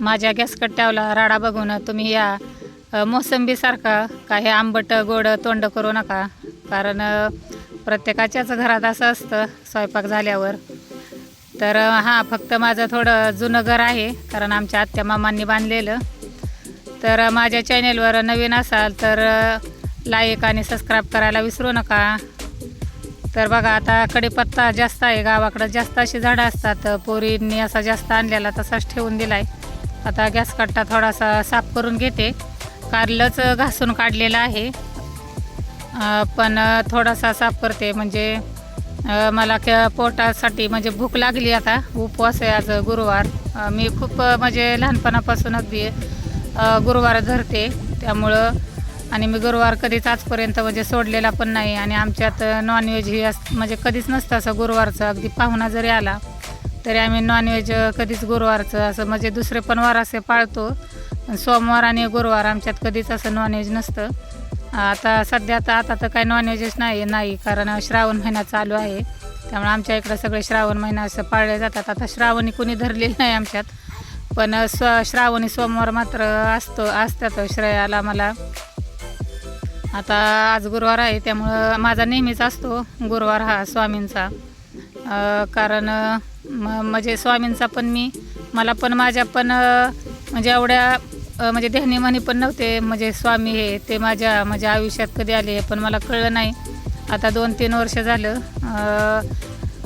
माझ्या गॅस कट्ट्यावला राडा बघून तुम्ही या मोसंबीसारखा काही आंबट गोड तोंड करू नका. कारण प्रत्येकाच्याच घरात असं असतं स्वयंपाक झाल्यावर. तर हां फक्त माझं थोडं जुनं घर आहे कारण आमच्या आत्या मामांनी बांधलेलं. तर माझ्या चॅनेलवर नवीन असाल तर लाईक आणि सबस्क्राईब करायला विसरू नका. तर बघा आता कडीपत्ता जास्त आहे गावाकडं जास्त अशी झाडं असतात. पोरींनी असा जास्त आणलेला तसाच ठेवून दिलाय. आता गॅस कट्टा थोडासा साफ करून घेते. कारलंच घासून काढलेलं आहे. पण थोडासा साफ करते म्हणजे मला क पोटासाठी म्हणजे भूक लागली आता. उपवास आहे आज गुरुवार. मी खूप म्हणजे लहानपणापासून अगदी गुरुवार धरते. त्यामुळं आणि मी गुरुवार कधीच आजपर्यंत म्हणजे सोडलेला पण नाही. आणि आमच्यात नॉनव्हेज ही अस म्हणजे कधीच नसतं असं गुरुवारचं. अगदी पाहुणा जरी आला तरी आम्ही नॉनव्हेज कधीच गुरुवारचं असं म्हणजे दुसरे पण वार असे पाळतो. सोमवार आणि गुरुवार आमच्यात कधीच असं नॉनव्हेज नसतं. आता सध्या आता आता तर काही नॉनव्हेजच नाही नाही. कारण श्रावण महिना चालू आहे. त्यामुळे आमच्या इकडं सगळे श्रावण महिना असं पाळले जातात. आता श्रावणी कुणी धरलेली नाही आमच्यात. पण स्व श्रावणी सोमवार मात्र असतो असतात श्रेयाला मला. आता आज गुरुवार आहे त्यामुळं माझा नेहमीच असतो गुरुवार हा स्वामींचा. कारण म- म्हणजे स्वामींचा पण मी मला पण माझ्या पण म्हणजे एवढ्या म्हणजे ध्यानी म्हणी पण नव्हते म्हणजे स्वामी हे ते माझ्या म्हणजे आयुष्यात कधी आले पण मला कळलं नाही. आता दोन तीन वर्ष झालं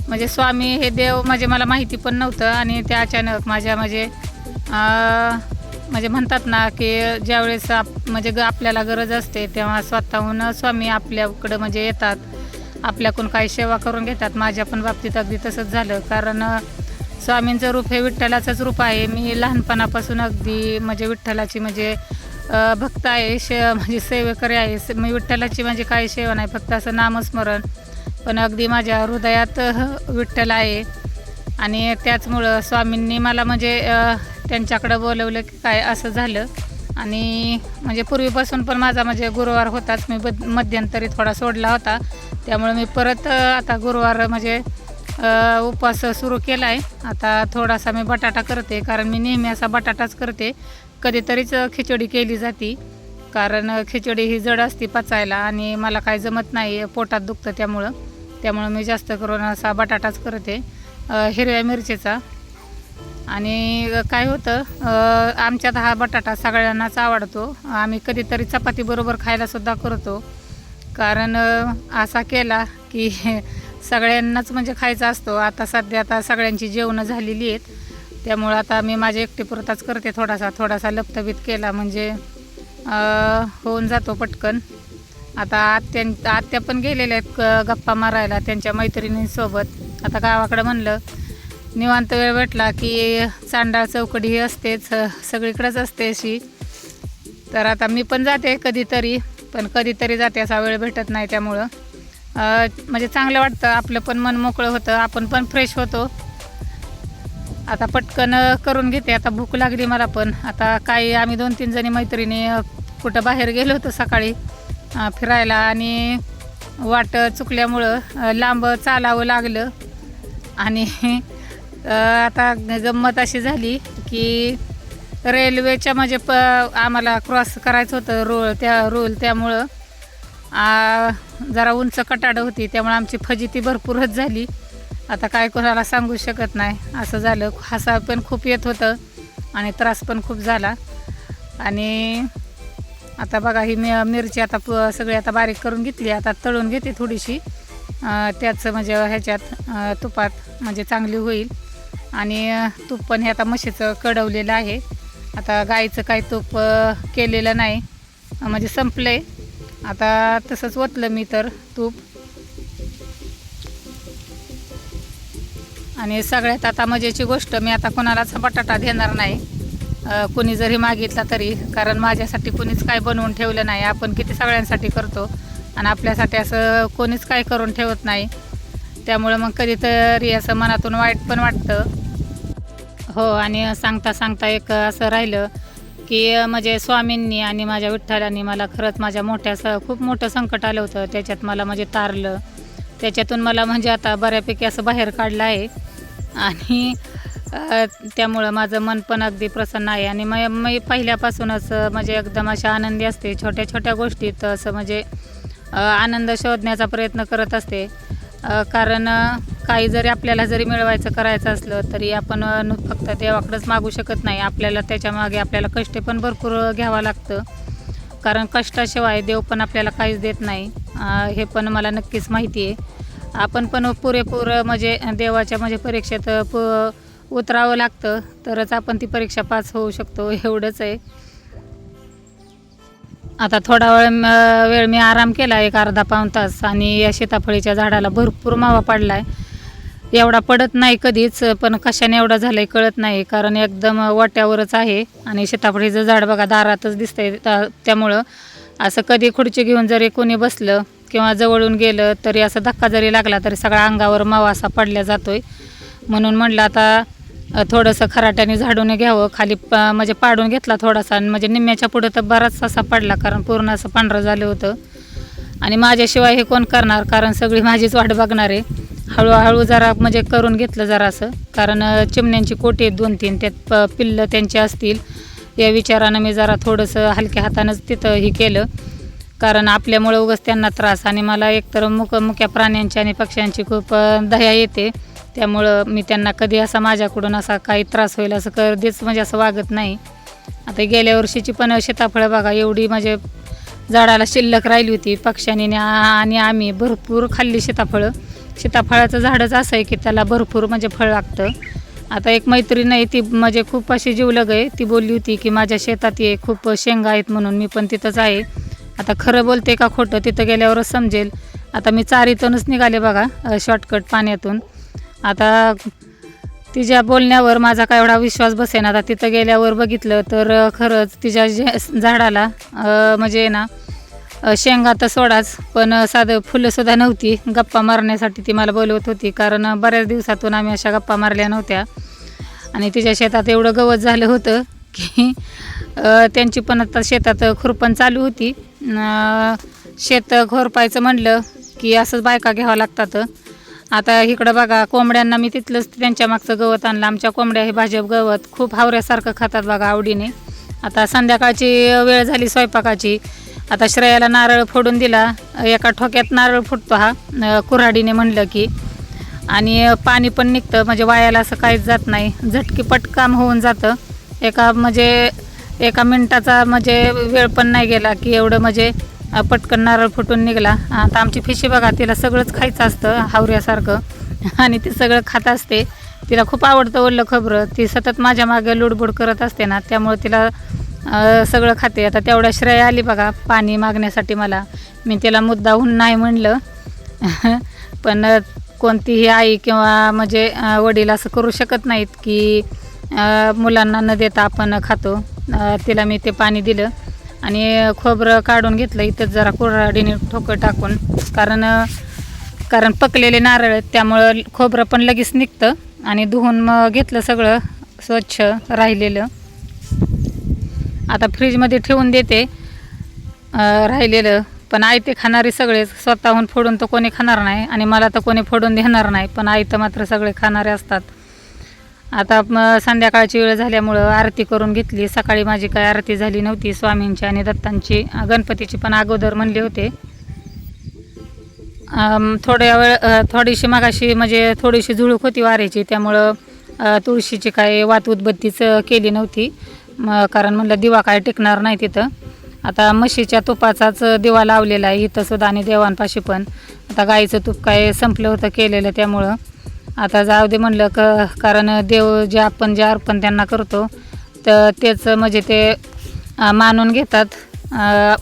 म्हणजे स्वामी हे देव म्हणजे मला माहिती पण नव्हतं आणि ते अचानक माझ्या म्हणजे म्हणजे म्हणतात ना की ज्यावेळेस आप म्हणजे ग आपल्याला गरज असते तेव्हा स्वतःहून स्वामी आपल्याकडं म्हणजे येतात. आपल्याकडून काही सेवा करून घेतात. माझ्या पण बाबतीत अगदी तसंच झालं. कारण स्वामींचं रूप हे विठ्ठलाचंच रूप आहे. मी लहानपणापासून अगदी म्हणजे विठ्ठलाची म्हणजे भक्त आहे. शे म्हणजे सेवेकरी आहे. मी विठ्ठलाची म्हणजे काही सेवा नाही. फक्त असं नामस्मरण. पण अगदी माझ्या हृदयात विठ्ठल आहे. आणि त्याचमुळं स्वामींनी मला म्हणजे त्यांच्याकडं बोलवलं की काय असं झालं. आणि म्हणजे पूर्वीपासून पण माझा म्हणजे गुरुवार होताच मी बद मध्यंतरी थोडा सोडला होता. त्यामुळे मी परत आता गुरुवार म्हणजे उपवास सुरू केला आहे आता थोडासा मी बटाटा करते कारण मी नेहमी असा बटाटाच करते. कधीतरीच खिचडी केली जाती. कारण खिचडी ही जड असते पचायला आणि मला काय जमत नाही पोटात दुखतं त्यामुळं. त्यामुळं मी जास्त करून असा बटाटाच करते. हिरव्या मिरचीचा. आणि काय होतं आमच्यात हा बटाटा सगळ्यांनाच आवडतो. आम्ही कधीतरी चपातीबरोबर खायलासुद्धा करतो. कारण असा केला की सगळ्यांनाच म्हणजे खायचा असतो. आता सध्या आता सगळ्यांची जेवणं झालेली आहेत. त्यामुळं आता मी माझ्या एकटीपुरताच करते थोडासा थोडासा लपतबीत केला म्हणजे होऊन जातो पटकन. आता आत्या आत्या पण गेलेल्या आहेत गप्पा मारायला त्यांच्या मैत्रिणींसोबत. आता गावाकडं म्हणलं निवांत वेळ भेटला की चांडाळ चौकडी ही असतेच सगळीकडंच सगळीकडेच असते अशी. तर आता मी पण जाते कधीतरी पण कधीतरी जाते असा वेळ भेटत नाही त्यामुळं. म्हणजे चांगलं वाटतं आपलं पण मन मोकळं होतं आपण पण फ्रेश होतो. आता पटकन करून घेते आता भूक लागली मला पण. आता काही आम्ही दोन तीन जणी मैत्रिणी कुठं बाहेर गेलो होतो सकाळी फिरायला आणि वाट चुकल्यामुळं लांब चालावं लागलं. आणि आता गंमत अशी झाली की रेल्वेच्या म्हणजे प आम्हाला क्रॉस करायचं होतं रोळ त्या रोल त्यामुळं. जरा उंच कटाडं होती त्यामुळे आमची फजिती भरपूरच झाली. आता काय कोणाला सांगू शकत नाही. असं झालं. हसा पण खूप येत होतं आणि त्रास पण खूप झाला. आणि आता बघा ही मि मिरची आता प सगळी आता बारीक करून घेतली. आता तळून घेते थोडीशी. त्याचं म्हणजे ह्याच्यात तुपात म्हणजे चांगली होईल. आणि तूप पण हे आता म्हशीचं कडवलेलं आहे. आता गाईचं काही तूप केलेलं नाही. म्हणजे संपलं आहे आता तसंच ओतलं मी तर तूप. आणि सगळ्यात आता मजेची गोष्ट मी आता कोणालाच बटाटा देणार नाही. कोणी जरी मागितला तरी कारण माझ्यासाठी कोणीच काय बनवून ठेवलं नाही. आपण किती सगळ्यांसाठी करतो. आणि आपल्यासाठी असं कोणीच काय करून ठेवत नाही. त्यामुळं मग कधीतरी असं मनातून वाईट पण वाटतं. हो आणि सांगता सांगता एक असं राहिलं की म्हणजे स्वामींनी आणि माझ्या विठ्ठलांनी मला खरंच माझ्या मोठ्या स खूप मोठं संकट आलं होतं. त्याच्यात मला म्हणजे तारलं. त्याच्यातून मला म्हणजे आता बऱ्यापैकी असं बाहेर काढलं आहे. आणि त्यामुळं माझं मन पण अगदी प्रसन्न आहे. आणि मग मी पहिल्यापासूनच म्हणजे एकदम अशा आनंदी असते. छोट्या छोट्या गोष्टीत असं म्हणजे आनंद शोधण्याचा प्रयत्न करत असते. कारण काही जरी आपल्याला जरी मिळवायचं करायचं असलं तरी आपण फक्त देवाकडंच मागू शकत नाही. आपल्याला त्याच्यामागे आपल्याला कष्ट पण भरपूर घ्यावं लागतं. कारण कष्टाशिवाय देव पण आपल्याला काहीच देत नाही. हे पण मला नक्कीच माहिती आहे. आपण पण पुरेपूर म्हणजे देवाच्या म्हणजे परीक्षेत प उतरावं लागतं. तरच आपण ती परीक्षा पास होऊ शकतो. एवढंच आहे. आता थोडा वेळ वेळ मी आराम केला एक अर्धा पाऊण तास आणि या सीताफळीच्या झाडाला भरपूर मावा पडला आहे एवढा पडत नाही कधीच पण कशाने एवढा झालं आहे कळत नाही कारण एकदम वाट्यावरच आहे आणि सीताफळीचं झाड बघा दारातच दिसतंय. त्यामुळं असं कधी खुर्ची घेऊन जरी कोणी बसलं किंवा जवळून गेलं तरी असं धक्का जरी लागला तरी सगळा अंगावर मावा असा पडल्या जातोय. म्हणून म्हणलं आता थोडंसं खराट्याने झाडून घ्यावं खाली प म्हणजे पाडून घेतला थोडासा आणि म्हणजे निम्म्याच्या पुढं तर बराच असा पडला कारण पूर्ण असं पांढरं झालं होतं. आणि माझ्याशिवाय हे कोण करणार कारण सगळी माझीच वाट बघणार. आहे हळूहळू जरा म्हणजे करून घेतलं जरा असं कारण चिमण्यांची कोटी आहेत दोन तीन त्यात प पिल्लं त्यांची असतील. या विचारानं मी जरा थोडंसं हलक्या हातानंच तिथं हे केलं. कारण आपल्यामुळं उगाच त्यांना त्रास आणि मला एकतर मुक मुक्या प्राण्यांची आणि पक्ष्यांची खूप दह्या दया येते. त्यामुळं मी त्यांना कधी असा माझ्याकडून असा काही त्रास होईल असं कधीच म्हणजे असं वागत नाही. आता गेल्या वर्षीची पण सीताफळं बघा एवढी म्हणजे झाडाला शिल्लक राहिली होती. पक्ष्यांनी आणि आम्ही भरपूर खाल्ली सीताफळं सीताफळाचं झाडच असं आहे की त्याला भरपूर म्हणजे फळ लागतं. आता एक मैत्रीण आहे ती म्हणजे खूप अशी जीवलग आहे. ती बोलली होती की माझ्या शेतात ये खूप शेंगा आहेत म्हणून मी पण तिथंच आहे. आता खरं बोलते का खोटं तिथं गेल्यावरच समजेल. आता मी चारीतूनच निघाले बघा शॉर्टकट पाण्यातून. आता तिच्या बोलण्यावर माझा काय एवढा विश्वास बसेना. आता तिथं गेल्यावर बघितलं तर खरंच तिच्या जे झाडाला म्हणजे ना शेंगा तर सोडाच पण साधं फुलंसुद्धा नव्हती. गप्पा मारण्यासाठी ती मला बोलवत होती कारण बऱ्याच दिवसातून आम्ही अशा गप्पा मारल्या नव्हत्या. आणि तिच्या शेतात एवढं गवत झालं होतं की त्यांची पण आता शेतात खुरपण चालू होती. शेत खोरपायचं म्हणलं की असंच बायका घ्यावं लागतात. आता इकडं बघा कोंबड्यांना मी तिथलंच त्यांच्या मागचं गवत आणलं. आमच्या कोंबड्या हे भाजप गवत खूप हावऱ्यासारखं खातात बघा आवडीने. आता संध्याकाळची वेळ झाली स्वयंपाकाची. आता श्रेयाला नारळ फोडून दिला. एका ठोक्यात नारळ फुटतो हा. कुऱ्हाडीने म्हणलं की आणि पाणी पण निघतं म्हणजे वायाला असं काहीच जात नाही. झटकी पटकाम होऊन जातं. एका म्हणजे एका मिनटाचा म्हणजे वेळ पण नाही गेला की एवढं म्हणजे पटकन नारळ फुटून निघाला. आता आमची फिशी बघा तिला सगळंच खायचं असतं हावऱ्यासारखं. आणि ती सगळं खात असते. तिला खूप आवडतं ओलं खबरं. ती सतत माझ्या मागे लुडबुड करत असते ना त्यामुळे तिला सगळं खाते. आता तेवढ्या श्रेय आली बघा पाणी मागण्यासाठी मला. मी तिला मुद्दाहून नाही म्हणलं. पण कोणतीही आई किंवा म्हणजे वडील असं करू शकत नाहीत की मुलांना न देता आपण खातो. तिला मी ते पाणी दिलं आणि खोबरं काढून घेतलं. इथंच जरा कुऱ्हाडीने ठोकं टाकून. कारण कारण पकलेले नारळ आहेत त्यामुळं खोबरं पण लगेच निघतं आणि धुवून मग घेतलं सगळं स्वच्छ राहिलेलं. आता फ्रीजमध्ये ठेवून देते. राहिलेलं. पण आई ते खाणारे सगळेच. स्वतःहून फोडून तर कोणी खाणार नाही आणि मला तर कोणी फोडून देणार नाही. पण आई तर मात्र सगळे खाणारे असतात. आता संध्याकाळची वेळ झाल्यामुळं आरती करून घेतली. सकाळी माझी काय आरती झाली नव्हती स्वामींची आणि दत्तांची. गणपतीची पण अगोदर म्हणले होते. थोड्या वेळ थोडीशी मागाशी म्हणजे थोडीशी झुळूक होती वाऱ्याची. त्यामुळं तुळशीची काय वात उदबत्तीच केली नव्हती. मग कारण म्हणलं दिवा काय टिकणार नाही तिथं. आता म्हशीच्या तुपाचाच दिवा लावलेला आहे इथं सुद्धा आणि देवांपाशी पण. आता गाईचं तूप काय संपलं होतं केलेलं त्यामुळं. आता जाऊ दे म्हणलं क कारण देव जे आपण जे अर्पण त्यांना करतो तर तेच म्हणजे ते मानून घेतात.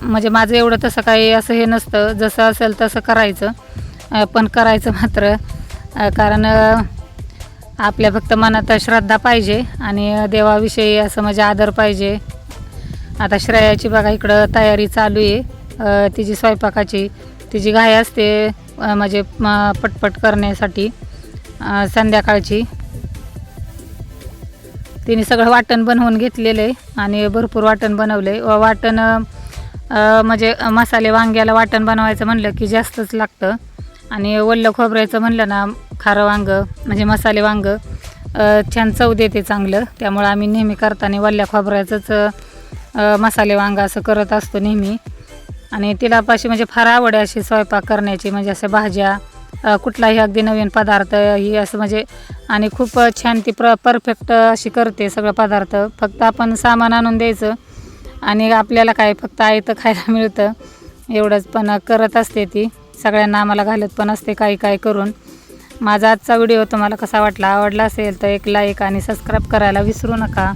म्हणजे माझं एवढं तसं काही असं हे नसतं. जसं असेल तसं करायचं. पण करायचं मात्र. कारण आपल्या फक्त मनात श्रद्धा पाहिजे आणि देवाविषयी असं म्हणजे आदर पाहिजे. आता श्रेयाची बघा इकडं तयारी चालू आहे. तिची स्वयंपाकाची तिची घाई असते म्हणजे पटपट करण्यासाठी संध्याकाळची. तिने सगळं वाटण बनवून घेतलेलं आहे आणि भरपूर वाटण बनवलं आहे वाटण म्हणजे मसाले वांग्याला वाटण बनवायचं म्हणलं की जास्तच लागतं. आणि वल्लं खोबऱ्याचं म्हणलं ना खारं वांगं म्हणजे मसाले वांगं छान चव देते चांगलं. त्यामुळं आम्ही नेहमी करताना वल्ल्या खोबऱ्याचंच मसाले वांगा असं करत असतो नेहमी. आणि तिला पाशी म्हणजे फार आवड आहे अशी स्वयंपाक करण्याची म्हणजे अशा भाज्या कुठलाही अगदी नवीन पदार्थ ही असं म्हणजे आणि खूप छान ती प्र परफेक्ट अशी करते सगळं पदार्थ. फक्त आपण सामान आणून द्यायचं आणि आपल्याला काय फक्त आयतं खायला मिळतं. एवढंच पण करत असते ती. सगळ्यांना आम्हाला घालत पण असते काही काय करून. माझा आजचा व्हिडिओ तुम्हाला कसा वाटला आवडला असेल तर एक लाईक आणि सबस्क्राईब करायला विसरू नका.